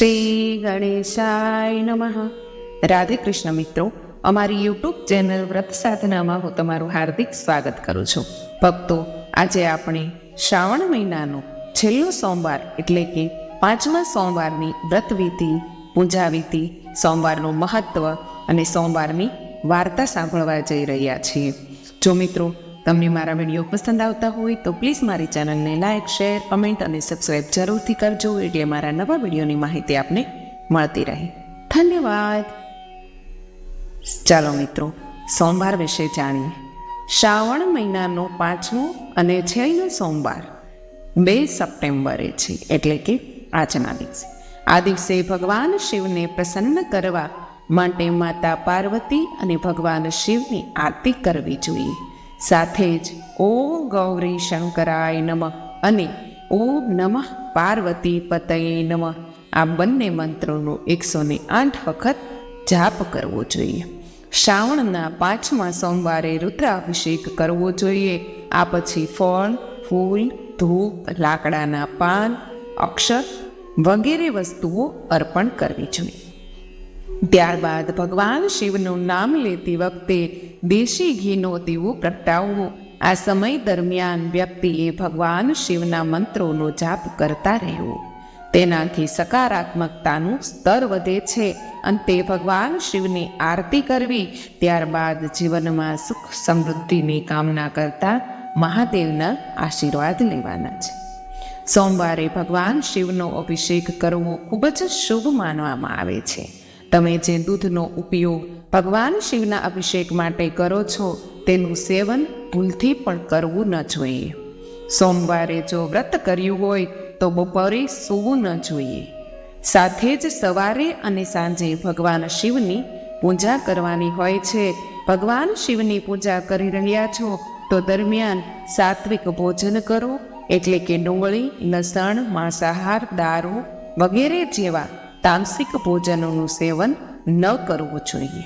શ્રી ગણેશાય નમઃ. રાધે કૃષ્ણ મિત્રો, અમારી યુટ્યુબ ચેનલ વ્રત સાધનામાં હું તમારું હાર્દિક સ્વાગત કરું છું. ભક્તો, આજે આપણે શ્રાવણ મહિનાનો છેલ્લો સોમવાર એટલે કે પાંચમા સોમવારની વ્રતવિધિ પૂજાવિધિ સોમવારનું મહત્વ અને સોમવારની વાર્તા સાંભળવા જઈ રહ્યા છીએ. જો મિત્રો તમને મારા વીડિયો પસંદ આવતા હોય તો પ્લીઝ મારી ચેનલને લાઇક શેર કમેન્ટ અને સબસ્ક્રાઈબ જરૂરથી કરજો એટલે મારા નવા વિડીયોની માહિતી આપને મળતી રહે. ધન્યવાદ. ચાલો મિત્રો, સોમવાર વિશે જાણીએ. શ્રાવણ મહિનાનો પાંચમો અને છેલ્લો સોમવાર, બે સપ્ટેમ્બરે છે, એટલે કે આજના દિવસે. આ દિવસે ભગવાન શિવને પ્રસન્ન કરવા માટે માતા પાર્વતી અને ભગવાન શિવની આરતી કરવી જોઈએ. સાથે જ ઓમ ગૌરી શંકરાય નમઃ અને ઓમ નમઃ પાર્વતી પતયે નમઃ. આ બંને મંત્રોનો એકસો ને આઠ વખત જાપ કરવો જોઈએ. શ્રાવણના પાંચમા સોમવારે રુદ્રાભિષેક કરવો જોઈએ. આ પછી ફળ, ફૂલ, ધૂપ, લાકડાના પાન અક્ષર વગેરે વસ્તુઓ અર્પણ કરવી જોઈએ. ત્યારબાદ ભગવાન શિવનું નામ લેતી વખતે દેશી ઘીનો દીવો પ્રગટાવવો. આ સમય દરમિયાન વ્યક્તિએ ભગવાન શિવના મંત્રોનો જાપ કરતા રહેવું. તેનાથી સકારાત્મકતાનું સ્તર વધે છે. અંતે ભગવાન શિવની આરતી કરવી, ત્યારબાદ જીવનમાં સુખ સમૃદ્ધિની કામના કરતા મહાદેવના આશીર્વાદ લેવાના છે. સોમવારે ભગવાન શિવનો અભિષેક કરવો ખૂબ જ શુભ માનવામાં આવે છે. તમે જે દૂધનો ઉપયોગ ભગવાન શિવના અભિષેક માટે કરો છો, તેનું સેવન ભૂલથી પણ કરવું ન જોઈએ. સોમવારે જો વ્રત કર્યું હોય, તો બપોરે સૂવું ન જોઈએ. સાથે જ સવારે અને સાંજે ભગવાન શિવની પૂજા કરવાની હોય છે. ભગવાન શિવની પૂજા કરી રહ્યા છો, તો દરમિયાન સાત્વિક ભોજન કરો, એટલે કે ડુંગળી, લસણ, માંસાહાર, દારૂ વગેરે જેવા તામસિક ભોજનોનું સેવન ન કરવું જોઈએ.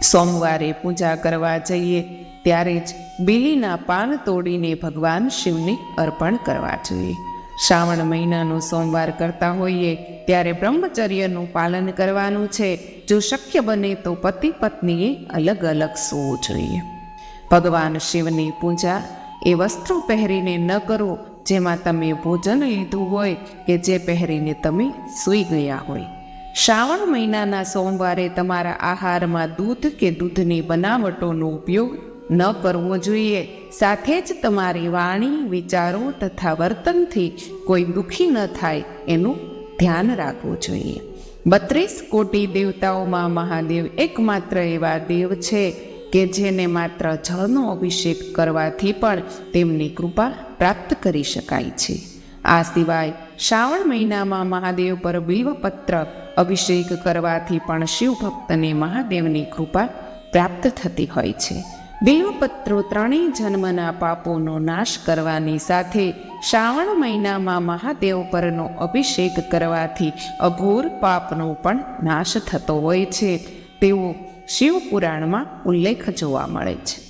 સોમવારે પૂજા કરવા જઈએ ત્યારે જ બીલીના પાન તોડીને ભગવાન શિવને અર્પણ કરવા જોઈએ. શ્રાવણ મહિનાનો સોમવાર કરતા હોઈએ ત્યારે બ્રહ્મચર્યનું પાલન કરવાનું છે. જો શક્ય બને તો પતિ પત્નીએ અલગ અલગ સૂવું જોઈએ. ભગવાન શિવની પૂજા એ વસ્ત્રો પહેરીને ન કરો જેમાં તમે ભોજન લીધું હોય કે જે પહેરીને તમે સૂઈ ગયા હોય. શ્રાવણ મહિનાના સોમવારે તમારા આહારમાં દૂધ કે દૂધની બનાવટોનો ઉપયોગ ન કરવો જોઈએ. સાથે જ તમારી વાણી, વિચારો તથા વર્તનથી કોઈ દુઃખી ન થાય એનું ધ્યાન રાખવું જોઈએ. બત્રીસ કોટી દેવતાઓમાં મહાદેવ એકમાત્ર એવા દેવ છે કે જેને માત્ર જળનો અભિષેક કરવાથી પણ તેમની કૃપા પ્રાપ્ત કરી શકાય છે. આ સિવાય શ્રાવણ મહિનામાં મહાદેવ પર બિલ્વપત્ર અભિષેક કરવાથી પણ શિવ ભક્તને મહાદેવની કૃપા પ્રાપ્ત થતી હોય છે. બિલ્વપત્રો ત્રણેય જન્મના પાપોનો નાશ કરવાની સાથે શ્રાવણ મહિનામાં મહાદેવ પરનો અભિષેક કરવાથી અઘોર પાપનો પણ નાશ થતો હોય છે. તેવો શિવપુરાણમાં ઉલ્લેખ જોવા મળે છે.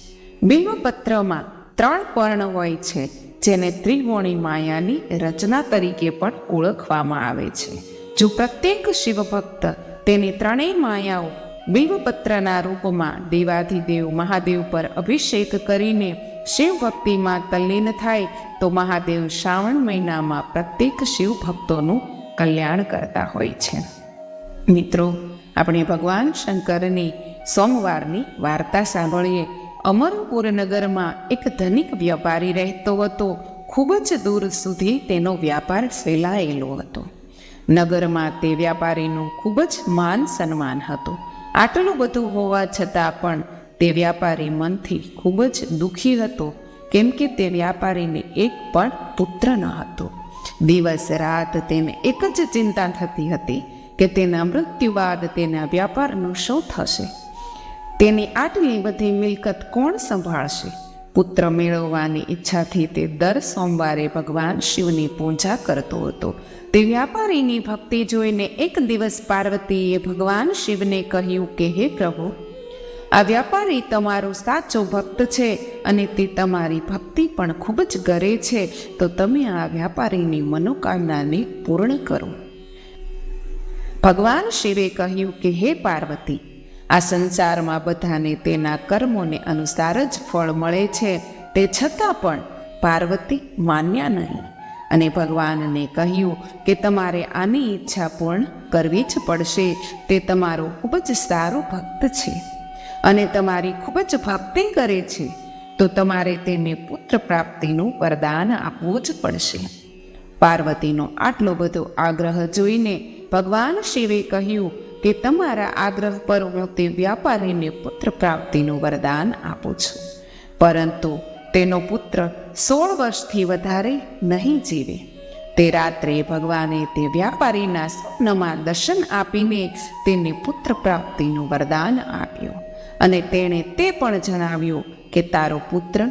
બિલ્વપત્રમાં ત્રણ પર્ણ હોય છે. જેને ત્રિગોણી માયાની રચના તરીકે પણ ઓળખવામાં આવે છે. જો પ્રત્યેક શિવભક્ત તેની ત્રણેય માયાઓ, બિંબપત્રના રૂપમાં દેવાધિદેવ મહાદેવ પર અભિષેક કરીને શિવ ભક્તિમાં તલ્લીન થાય, તો મહાદેવ શ્રાવણ મહિનામાં પ્રત્યેક શિવ ભક્તોનું કલ્યાણ કરતા હોય છે. મિત્રો, આપણે ભગવાન શંકરની સોમવારની વાર્તા સાંભળીએ અમરપુર નગરમાં એક ધનિક વ્યાપારી રહેતો હતો. ખૂબ જ દૂર સુધી તેનો વ્યાપાર ફેલાયેલો હતો. નગરમાં તે વ્યાપારીનું ખૂબ જ માન સન્માન હતું. આટલું બધું હોવા છતાં પણ તે વ્યાપારી મનથી ખૂબ જ દુઃખી હતો. કેમ કે તે વ્યાપારીને એક પણ પુત્ર ન હતો. દિવસ રાત તેને એક જ ચિંતા થતી હતી કે તેના મૃત્યુ બાદ તેના વ્યાપારનું શું થશે? તેની આટલી બધી મિલકત કોણ સંભાળશે? પુત્ર મેળવવાની ઈચ્છાથી તે દર સોમવારે ભગવાન શિવની પૂજા કરતો હતો. તે વ્યાપારીની ભક્તિ જોઈને એક દિવસ પાર્વતીએ ભગવાન શિવને કહ્યું કે, હે પ્રભુ, આ વ્યાપારી તમારો સાચો ભક્ત છે અને તે તમારી ભક્તિ પણ ખૂબ જ ગરે છે, તો તમે આ વ્યાપારીની મનોકામનાને પૂર્ણ કરો. ભગવાન શિવે કહ્યું કે, હે પાર્વતી આ સંસારમાં બધાને તેના કર્મોને અનુસાર જ ફળ મળે છે. તે છતાં પણ પાર્વતી માન્યા નહીં. અને ભગવાનને કહ્યું કે તમારે આની ઈચ્છા પૂર્ણ કરવી જ પડશે. તે તમારો ખૂબ જ સારો ભક્ત છે અને તમારી ખૂબ જ ભક્તિ કરે છે. તો તમારે તેને પુત્ર પ્રાપ્તિનું વરદાન આપવું જ પડશે. પાર્વતીનો આટલો બધો આગ્રહ જોઈને ભગવાન શિવે કહ્યું કે તમારા આગ્રહ પર હું તે વ્યાપારીને પુત્ર પ્રાપ્તિનું વરદાન આપું છું. પરંતુ તેનો પુત્ર સોળ વર્ષથી વધારે નહીં જીવે. તે રાત્રે ભગવાને તે વ્યાપારીના સ્વપ્નમાં દર્શન આપીને તેને પુત્ર પ્રાપ્તિનું વરદાન આપ્યું. અને તેણે તે પણ જણાવ્યું કે તારો પુત્ર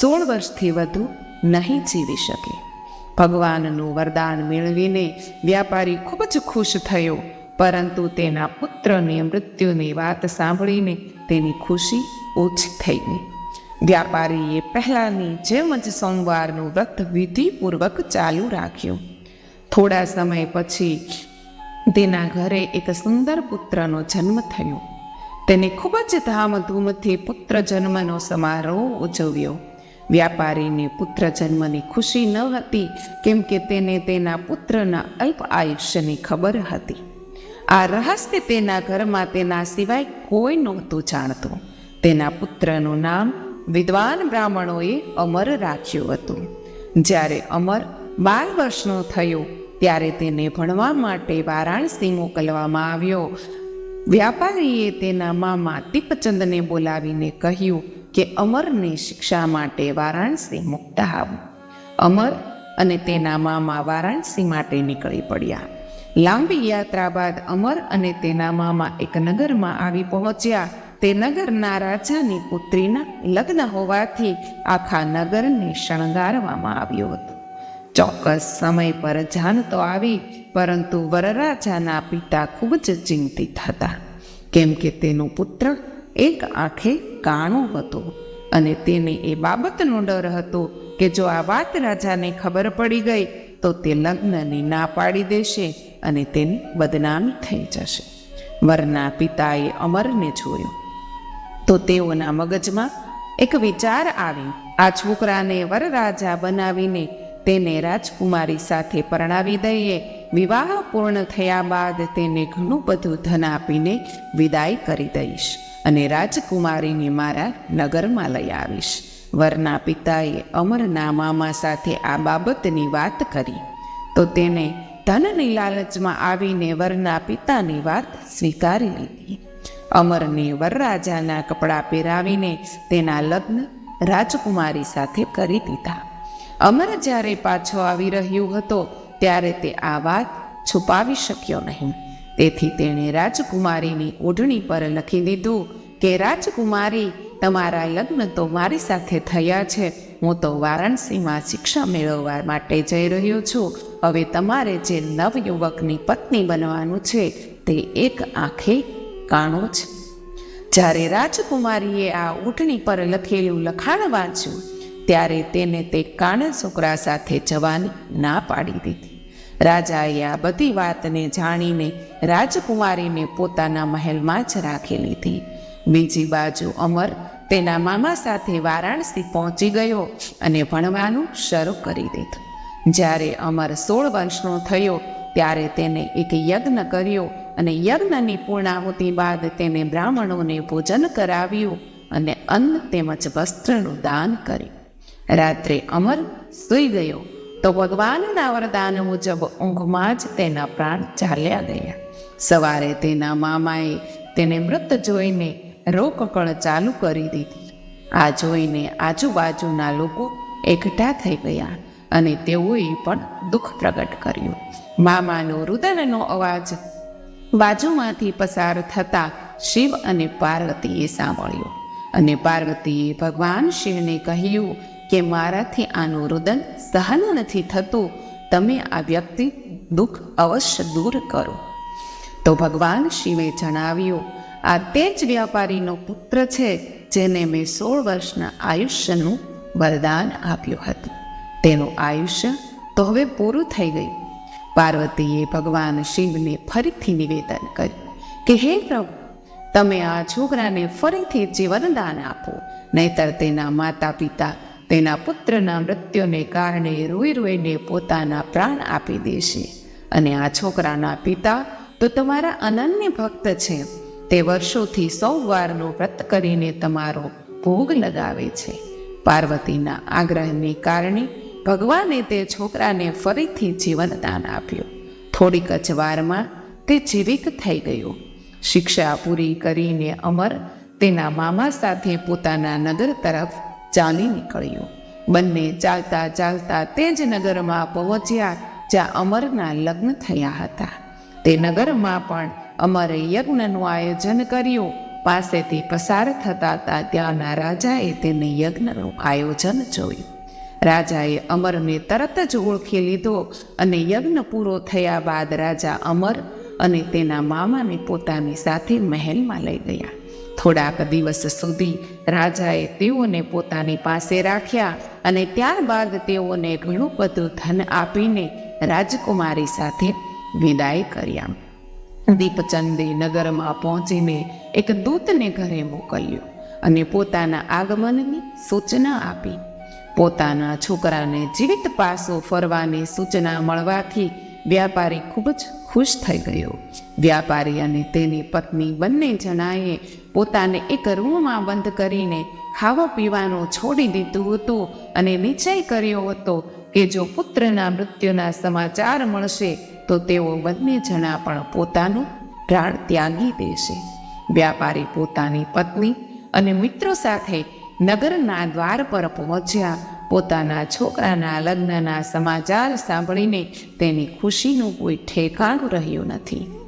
સોળ વર્ષથી વધુ નહીં જીવી શકે. ભગવાનનું વરદાન મેળવીને વ્યાપારી ખૂબ જ ખુશ થયો પરંતુ તેના પુત્રની મૃત્યુની વાત સાંભળીને તેની ખુશી ઓછી થઈ ગઈ. વ્યાપારીએ પહેલાંની જેમ જ સોમવારનું વ્રત વિધિપૂર્વક ચાલુ રાખ્યું. થોડા સમય પછી તેના ઘરે એક સુંદર પુત્રનો જન્મ થયો. તેને ખૂબ જ ધામધૂમથી પુત્ર જન્મનો સમારોહ ઉજવ્યો. વ્યાપારીને પુત્ર જન્મની ખુશી ન હતી, કેમ કે તેને તેના પુત્રના અલ્પ આયુષ્યની ખબર હતી. આ રહસ્ય તેના ઘરમાં તેના સિવાય કોઈ નહોતું જાણતું. તેના પુત્રનું નામ વિદ્વાન બ્રાહ્મણોએ અમર રાખ્યું હતું. જ્યારે અમર બાર વર્ષનો થયો, ત્યારે તેને ભણવા માટે વારાણસી મોકલવામાં આવ્યો. વ્યાપારીએ તેના મામા દીપચંદને બોલાવીને કહ્યું કે અમરને શિક્ષા માટે વારાણસી મુકતા આવું અમર અને તેના મામા વારાણસી માટે નીકળી પડ્યા. લાંબી યાત્રા બાદ અમર અને તેના મામા એક નગરમાં આવી પહોંચ્યા. તે નગરના રાજાની પુત્રીના લગ્ન હોવાથી આખા નગરને શણગારવામાં આવ્યું હતું. ચોક્કસ સમય પર જાન તો આવી, પરંતુ વરરાજાના પિતા ખૂબ જ ચિંતિત હતા. કેમ કે તેનો પુત્ર એક આંખે કાણો હતો અને તેને એ બાબતનો ડર હતો કે જો આ વાત રાજાને ખબર પડી ગઈ તો તે લગ્નની ના પાડી દેશે અને તેની બદનામી થઈ જશે. વરના પિતાએ અમરને જોયો. તો તેઓના મગજમાં એક વિચાર આવ્યો આ છોકરાને વરરાજા બનાવીને તેને રાજકુમારી સાથે પરણાવી દઈએ. વિવાહ પૂર્ણ થયા બાદ તેને ઘણું બધું ધન આપીને વિદાય કરી દઈશ અને રાજકુમારીને મારા નગરમાં લઈ આવીશ. વરના પિતાએ અમરના મામા સાથે આ બાબતની વાત કરી. તો તેને ધનની લાલચમાં આવીને વરના પિતાની વાત સ્વીકારી લીધી. અમરને વરરાજાના કપડાં પહેરાવીને તેના લગ્ન રાજકુમારી સાથે કરી દીધા. અમર જ્યારે પાછો આવી રહ્યો હતો, ત્યારે તે આ વાત છુપાવી શક્યો નહીં. તેથી તેણે રાજકુમારીની ઓઢણી પર લખી દીધું કે, રાજકુમારી તમારા લગ્ન તો મારી સાથે થયા છે. હું તો વારાણસીમાં શિક્ષા મેળવવા માટે જઈ રહ્યો છું. હવે તમારે જે નવયુવકની પત્ની બનવાનું છે તે એક આંખે કાણો છે. જ્યારે રાજકુમારીએ આ ઊંટણી પર લખેલું લખાણ વાંચ્યું, ત્યારે તેને તે કાણા છોકરા સાથે જવાની ના પાડી દીધી. રાજાએ આ બધી વાતને જાણીને રાજકુમારીને પોતાના મહેલમાં જ રાખી લીધી. બીજી બાજુ અમર તેના મામા સાથે વારાણસી પહોંચી ગયો અને ભણવાનું શરૂ કરી દીધું. જ્યારે અમર સોળ વર્ષનો થયો, ત્યારે તેને એક યજ્ઞ કર્યો અને યજ્ઞની પૂર્ણાહુતિ બાદ તેને બ્રાહ્મણોને ભોજન કરાવ્યું અને અન્ન તેમજ વસ્ત્રનું દાન કર્યું. રાત્રે અમર સૂઈ ગયો તો ભગવાનના વરદાન મુજબ ઊંઘમાં જ તેના પ્રાણ ચાલ્યા ગયા. સવારે તેના મામાએ તેને મૃત જોઈને રોકકળ ચાલુ કરી દીધી. આ જોઈને આજુબાજુના લોકો એકઠા થઈ ગયા અને તેઓએ પણ દુઃખ પ્રગટ કર્યું. મામાનો રુદનનો અવાજ બાજુમાંથી પસાર થતા શિવ અને પાર્વતીએ સાંભળ્યો અને પાર્વતીએ ભગવાન શિવને કહ્યું કે મારાથી આનું રુદન સહન નથી થતું, તમે આ વ્યક્તિ દુઃખ અવશ્ય દૂર કરો. તો ભગવાન શિવે જણાવ્યું આ તે જ વ્યાપારીનો પુત્ર છે જેને મેં સોળ વર્ષના આયુષ્યનું વરદાન આપ્યું હતું. તેનું આયુષ્ય તો હવે પૂરું થઈ ગયું. પાર્વતીએ ભગવાન શિવને ફરીથી નિવેદન કર્યું કે, હે પ્રભુ, તમે આ છોકરાને ફરીથી જીવનદાન આપો, નહીતર તેના માતા પિતા તેના પુત્રના મૃત્યુને કારણે રોઈ રોઈને પોતાના પ્રાણ આપી દેશે. અને આ છોકરાના પિતા તો તમારા અનન્ય ભક્ત છે. તે વર્ષોથી સૌ વારનું વ્રત કરીને તમારો ભોગ લગાવે છે. પાર્વતીના આગ્રહને કારણે ભગવાને તે છોકરાને ફરીથી જીવનદાન આપ્યું. થોડીક જ વારમાં તે જીવિત થઈ ગયો. શિક્ષા પૂરી કરીને અમર તેના મામા સાથે પોતાના નગર તરફ ચાલી નીકળ્યો. બંને ચાલતા ચાલતા તે જ નગરમાં પહોંચ્યા જ્યાં અમરના લગ્ન થયા હતા. તે નગરમાં પણ અમરે યજ્ઞનું આયોજન કર્યું. પાસેથી પસાર થતા હતા ત્યાંના રાજાએ તેને યજ્ઞનું આયોજન જોયું. રાજાએ અમરને તરત જ ઓળખી લીધો અને યજ્ઞ પૂરો થયા બાદ રાજા અમર અને તેના મામાને પોતાની સાથે મહેલમાં લઈ ગયા. થોડાક દિવસ સુધી રાજાએ તેઓને પોતાની પાસે રાખ્યા અને ત્યારબાદ તેઓને ઘણું બધું ધન આપીને રાજકુમારી સાથે વિદાય કર્યા. દીપચંદે નગરમાં પહોંચીને એક દૂતને ઘરે મોકલ્યો અને પોતાના આગમનની સૂચના આપી. પોતાના છોકરાને જીવિત પાસો ફરવાની સૂચના મળવાથી વ્યાપારી ખૂબ જ ખુશ થઈ ગયો. વ્યાપારી અને તેની પત્ની બંને જણાએ પોતાને એક રૂમમાં બંધ કરીને ખાવા પીવાનું છોડી દીધું હતું અને નિશ્ચય કર્યો હતો કે જો પુત્રના મૃત્યુના સમાચાર મળશે તો તેઓ બંને જણા પણ પોતાનું પ્રાણ ત્યાગી દેશે. વ્યાપારી પોતાની પત્ની અને મિત્રો સાથે નગરના દ્વાર પર પહોંચ્યા. પોતાના છોકરાના લગ્નના સમાચાર સાંભળીને તેની ખુશીનું કોઈ ઠેકાણું રહ્યું નથી.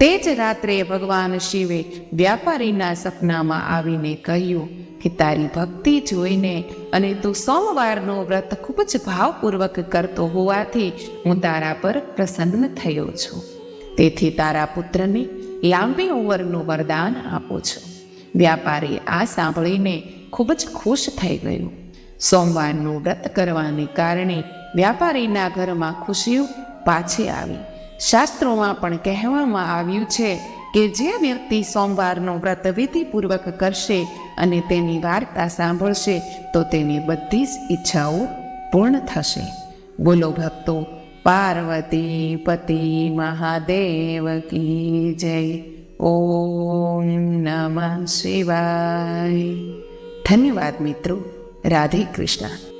તે જ રાત્રે ભગવાન શિવે વ્યાપારીના સપનામાં આવીને કહ્યું કે તારી ભક્તિ જોઈને અને તું સોમવારનો વ્રત ખૂબ જ ભાવપૂર્વક કરતો હોવાથી હું તારા પર પ્રસન્ન થયો છું. તેથી તારા પુત્રને લાંબી ઉંમરનું વરદાન આપું છું. વ્યાપારી આ સાંભળીને ખૂબ જ ખુશ થઈ ગયું. સોમવારનું વ્રત કરવાને કારણે વ્યાપારીના ઘરમાં ખુશીઓ પાછી આવી. શાસ્ત્રોમાં પણ કહેવામાં આવ્યું છે કે જે વ્યક્તિ સોમવારનો વ્રત વિધિપૂર્વક કરશે અને તેની વાર્તા સાંભળશે, તો તેની બધી જ ઈચ્છાઓ પૂર્ણ થશે. બોલો ભક્તો, પાર્વતી પતિ મહાદેવ કી જય. ઓમ નમઃ શિવાય. ધન્યવાદ મિત્રો, રાધે કૃષ્ણ.